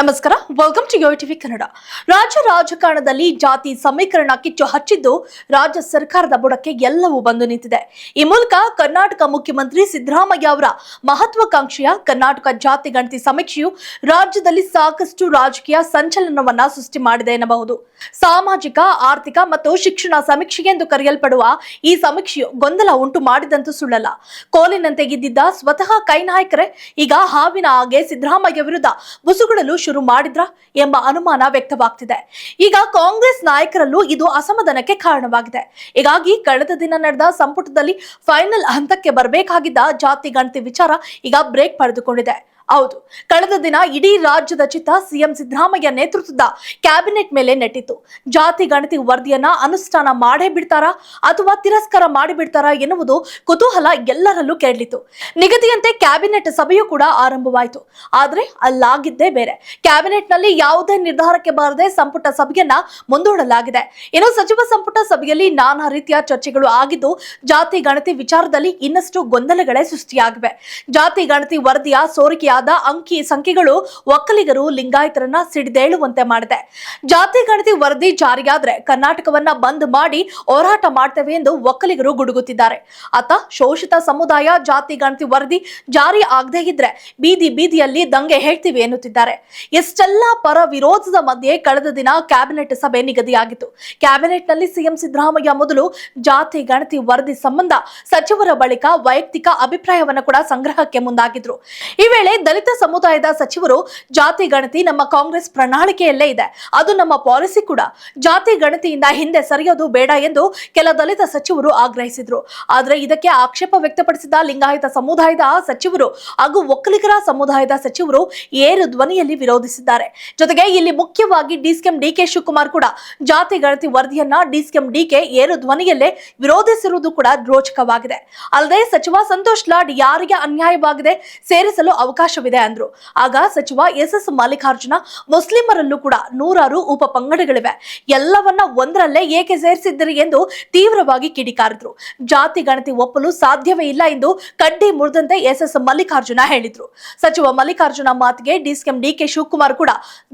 ನಮಸ್ಕಾರ welcome to Yo TV Kannada ರಾಜ್ಯ ರಾಜಕಾರಣದಲ್ಲಿ ಜಾತಿ ಸಮೀಕರಣ ಕಿಚ್ಚು ಹಚ್ಚಿದ್ದು ರಾಜ್ಯ ಸರ್ಕಾರದ ಬುಡಕ್ಕೆ ಎಲ್ಲವೂ ಬಂದು ನಿಂತಿದೆ. ಈ ಮೂಲಕ ಕರ್ನಾಟಕ ಮುಖ್ಯಮಂತ್ರಿ ಸಿದ್ದರಾಮಯ್ಯ ಅವರ ಮಹತ್ವಾಕಾಂಕ್ಷೆಯ ಕರ್ನಾಟಕ ಜಾತಿ ಗಣತಿ ಸಮೀಕ್ಷೆಯು ರಾಜ್ಯದಲ್ಲಿ ಸಾಕಷ್ಟು ರಾಜಕೀಯ ಸಂಚಲನವನ್ನ ಸೃಷ್ಟಿ ಮಾಡಿದೆ ಎನ್ನಬಹುದು. ಸಾಮಾಜಿಕ, ಆರ್ಥಿಕ ಮತ್ತು ಶಿಕ್ಷಣ ಸಮೀಕ್ಷೆ ಎಂದು ಕರೆಯಲ್ಪಡುವ ಈ ಸಮೀಕ್ಷೆಯು ಗೊಂದಲ ಉಂಟು ಮಾಡಿದಂತೂ ಸುಳ್ಳಲ್ಲ. ಕೋಲಿನಂತೆ ಗೆದ್ದಿದ್ದ ಸ್ವತಃ ಕೈ ನಾಯಕರೇ, ಈಗ ಹಾವಿನ ಹಾಗೆ ಸಿದ್ದರಾಮಯ್ಯ ವಿರುದ್ಧ ಬುಸುಗುಡಲು ಶುರು ಮಾಡಿದ್ರ ಎಂಬ ಅನುಮಾನ ವ್ಯಕ್ತವಾಗ್ತಿದೆ. ಈಗ ಕಾಂಗ್ರೆಸ್ ನಾಯಕರಲ್ಲೂ ಇದು ಅಸಮಾಧಾನಕ್ಕೆ ಕಾರಣವಾಗಿದೆ. ಹೀಗಾಗಿ ಕಳೆದ ದಿನ ನಡೆದ ಸಂಪುಟದಲ್ಲಿ ಫೈನಲ್ ಹಂತಕ್ಕೆ ಬರಬೇಕಾಗಿದ್ದ ಜಾತಿ ಗಣತಿ ವಿಚಾರ ಈಗ ಬ್ರೇಕ್ ಪಡೆದುಕೊಂಡಿದೆ. ಹೌದು. ಕಳೆದ ದಿನ ಇಡೀ ರಾಜ್ಯದ ಚಿತ್ತ ಸಿಎಂ ಸಿದ್ದರಾಮಯ್ಯ ನೇತೃತ್ವದ ಕ್ಯಾಬಿನೆಟ್ ಮೇಲೆ ನೆಟ್ಟಿತು ಜಾತಿ, ಗಣತಿ ವರದಿಯನ್ನ ಅನುಷ್ಠಾನ ಮಾಡೇ ಬಿಡ್ತಾರಾ ಅಥವಾ ತಿರಸ್ಕಾರ ಮಾಡಿಬಿಡ್ತಾರಾ ಎನ್ನುವುದು ಕುತೂಹಲ ಎಲ್ಲರಲ್ಲೂ ಕೆರಳಿತು. ನಿಗದಿಯಂತೆ ಕ್ಯಾಬಿನೆಟ್ ಸಭೆಯೂ ಕೂಡ ಆರಂಭವಾಯಿತು. ಆದರೆ ಅಲ್ಲಾಗಿದ್ದೇ ಬೇರೆ. ಕ್ಯಾಬಿನೆಟ್ನಲ್ಲಿ ಯಾವುದೇ ನಿರ್ಧಾರಕ್ಕೆ ಬಾರದೆ ಸಂಪುಟ ಸಭೆಯನ್ನ ಮುಂದೂಡಲಾಗಿದೆ. ಇನ್ನು ಸಚಿವ ಸಂಪುಟ ಸಭೆಯಲ್ಲಿ ನಾನಾ ರೀತಿಯ ಚರ್ಚೆಗಳು ಆಗಿದ್ದು, ಜಾತಿ, ಗಣತಿ ವಿಚಾರದಲ್ಲಿ ಇನ್ನಷ್ಟು ಗೊಂದಲಗಳೇ ಸೃಷ್ಟಿಯಾಗಿವೆ. ಜಾತಿ, ಗಣತಿ ವರದಿಯ ಸೋರಿಕೆಯಾದ ಅಂಕಿ ಸಂಖ್ಯೆಗಳು ಒಕ್ಕಲಿಗರು ಲಿಂಗಾಯತರನ್ನ ಸಿಡಿದೇಳುವಂತೆ ಮಾಡಿದೆ. ಜಾತಿ ಗಣತಿ ವರದಿ ಜಾರಿಯಾದ್ರೆ ಕರ್ನಾಟಕವನ್ನ ಬಂದ್ ಮಾಡಿ ಹೋರಾಟ ಮಾಡ್ತೇವೆ ಎಂದು ಒಕ್ಕಲಿಗರು ಗುಡುಗುತ್ತಿದ್ದಾರೆ. ಅತ ಶೋಷಿತ ಸಮುದಾಯ ಜಾತಿ ಗಣತಿ ವರದಿ ಜಾರಿ ಆಗದೇ ಇದ್ರೆ ಬೀದಿ ಬೀದಿಯಲ್ಲಿ ದಂಗೆ ಹೇಳ್ತೀವಿ ಎನ್ನುತ್ತಿದ್ದಾರೆ. ಎಷ್ಟೆಲ್ಲ ಪರ ವಿರೋಧದ ಮಧ್ಯೆ ಕಳೆದ ದಿನ ಕ್ಯಾಬಿನೆಟ್ ಸಭೆ ನಿಗದಿಯಾಗಿತ್ತು. ಕ್ಯಾಬಿನೆಟ್ನಲ್ಲಿ ಸಿಎಂ ಸಿದ್ದರಾಮಯ್ಯ ಮೊದಲು ಜಾತಿ ಗಣತಿ ವರದಿ ಸಂಬಂಧ ಸಚಿವರ ಬಳಿಕ ವೈಯಕ್ತಿಕ ಅಭಿಪ್ರಾಯವನ್ನ ಕೂಡ ಸಂಗ್ರಹಕ್ಕೆ ಮುಂದಾಗಿದ್ರು. ಈ ವೇಳೆ ದಲಿತ ಸಮುದಾಯದ ಸಚಿವರು ಜಾತಿ ಗಣತಿ ನಮ್ಮ ಕಾಂಗ್ರೆಸ್ ಪ್ರಣಾಳಿಕೆಯಲ್ಲೇ ಇದೆ. ಅದು ನಮ್ಮ ಪಾಲಿಸಿ ಕೂಡ. ಜಾತಿ ಗಣತಿಯಿಂದ ಹಿಂದೆ ಸರಿಯೋದು ಬೇಡ ಎಂದು ಕೆಲ ದಲಿತ ಸಚಿವರು ಆಗ್ರಹಿಸಿದ್ರು. ಆದ್ರೆ ಇದಕ್ಕೆ ಆಕ್ಷೇಪ ವ್ಯಕ್ತಪಡಿಸಿದ ಲಿಂಗಾಯತ ಸಮುದಾಯದ ಸಚಿವರು ಹಾಗೂ ಒಕ್ಕಲಿಗರ ಸಮುದಾಯದ ಸಚಿವರು ಏರು ಧ್ವನಿಯಲ್ಲಿ ವಿರೋಧಿಸಿದ್ದಾರೆ. ಜೊತೆಗೆ ಇಲ್ಲಿ ಮುಖ್ಯವಾಗಿ ಡಿಸಿಎಂ ಡಿಕೆ ಶಿವಕುಮಾರ್ ಕೂಡ ಜಾತಿ ಗಣತಿ ವರದಿಯನ್ನ ಡಿಸಿಎಂ ಡಿಕೆ ಏರು ಧ್ವನಿಯಲ್ಲೇ ವಿರೋಧಿಸಿರುವುದು ಕೂಡ ರೋಚಕವಾಗಿದೆ. ಅಲ್ಲದೆ ಸಚಿವ ಸಂತೋಷ್ ಲಾಡ್ ಯಾರಿಗೆ ಅನ್ಯಾಯವಾಗಿದೆ ಸೇರಿಸಲು ಅವಕಾಶವಿದೆ ಅಂದ್ರು. ಆಗ ಸಚಿವ ಎಸ್ ಎಸ್ ಮಲ್ಲಿಕಾರ್ಜುನ ಮುಸ್ಲಿಮರಲ್ಲೂ ಕೂಡ ನೂರಾರು ಉಪ ಪಂಗಡಗಳಿವೆ. ಎಲ್ಲವನ್ನ ಒಂದರಲ್ಲೇ ಏಕೆ ಸೇರಿಸಿದ್ದೀರಿ ಎಂದು ತೀವ್ರವಾಗಿ ಕಿಡಿಕಾರಿದ್ರು. ಜಾತಿ ಗಣತಿ ಒಪ್ಪಲು ಸಾಧ್ಯವೇ ಇಲ್ಲ ಎಂದು ಕಡ್ಡಿ ಮುರಿದಂತೆ ಎಸ್ ಎಸ್ ಮಲ್ಲಿಕಾರ್ಜುನ ಹೇಳಿದ್ರು. ಸಚಿವ ಮಲ್ಲಿಕಾರ್ಜುನ ಮಾತಿಗೆ ಡಿಸಿಎಂ ಡಿಕೆ ಶಿವಕುಮಾರ್ ಕೂಡ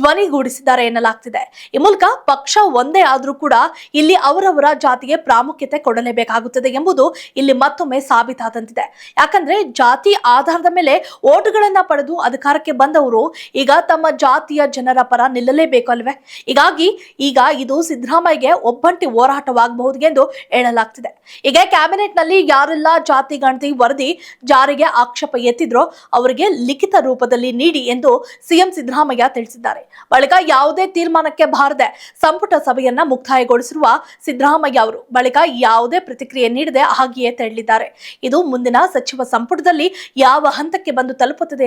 ಧ್ವನಿಗೂಡಿಸಿದ್ದಾರೆ ಎನ್ನಲಾಗ್ತಿದೆ. ಈ ಮೂಲಕ ಪಕ್ಷ ಒಂದೇ ಆದರೂ ಕೂಡ ಇಲ್ಲಿ ಅವರವರ ಜಾತಿಗೆ ಪ್ರಾಮುಖ್ಯತೆ ಕೊಡಲೇಬೇಕಾಗುತ್ತದೆ ಎಂಬುದು ಇಲ್ಲಿ ಮತ್ತೊಮ್ಮೆ ಸಾಬೀತಾದಂತಿದೆ. ಯಾಕಂದ್ರೆ ಜಾತಿ ಆಧಾರದ ಮೇಲೆ ಓಟುಗಳನ್ನ ಪಡೆದು ಅಧಿಕಾರಕ್ಕೆ ಬಂದವರು ಈಗ ತಮ್ಮ ಜಾತಿಯ ಜನರ ಪರ ನಿಲ್ಲಲೇಬೇಕು ಅಲ್ವೇ? ಹೀಗಾಗಿ ಈಗ ಇದು ಸಿದ್ದರಾಮಯ್ಯಗೆ ಒಬ್ಬಂಟಿ ಹೋರಾಟವಾಗಬಹುದು ಎಂದು ಹೇಳಲಾಗ್ತಿದೆ. ಈಗ ಕ್ಯಾಬಿನೆಟ್ನಲ್ಲಿ ಯಾರೆಲ್ಲ ಜಾತಿ, ಗಣತಿ, ವರದಿ ಜಾರಿಗೆ ಆಕ್ಷೇಪ ಎತ್ತಿದ್ರೋ ಅವರಿಗೆ ಲಿಖಿತ ರೂಪದಲ್ಲಿ ನೀಡಿ ಎಂದು ಸಿಎಂ ಸಿದ್ದರಾಮಯ್ಯ ತಿಳಿಸಿದ್ದಾರೆ. ಬಳಿಕ ಯಾವುದೇ ತೀರ್ಮಾನಕ್ಕೆ ಬಾರದೆ ಸಂಪುಟ ಸಭೆಯನ್ನ ಮುಕ್ತಾಯಗೊಳಿಸಿರುವ ಸಿದ್ದರಾಮಯ್ಯ ಅವರು ಬಳಿಕ ಯಾವುದೇ ಪ್ರತಿಕ್ರಿಯೆ ನೀಡದೆ ಹಾಗೆಯೇ ತೆರಳಿದ್ದಾರೆ. ಇದು ಮುಂದಿನ ಸಚಿವ ಸಂಪುಟದಲ್ಲಿ ಯಾವ ಹಂತಕ್ಕೆ ಬಂದು ತಲುಪುತ್ತದೆ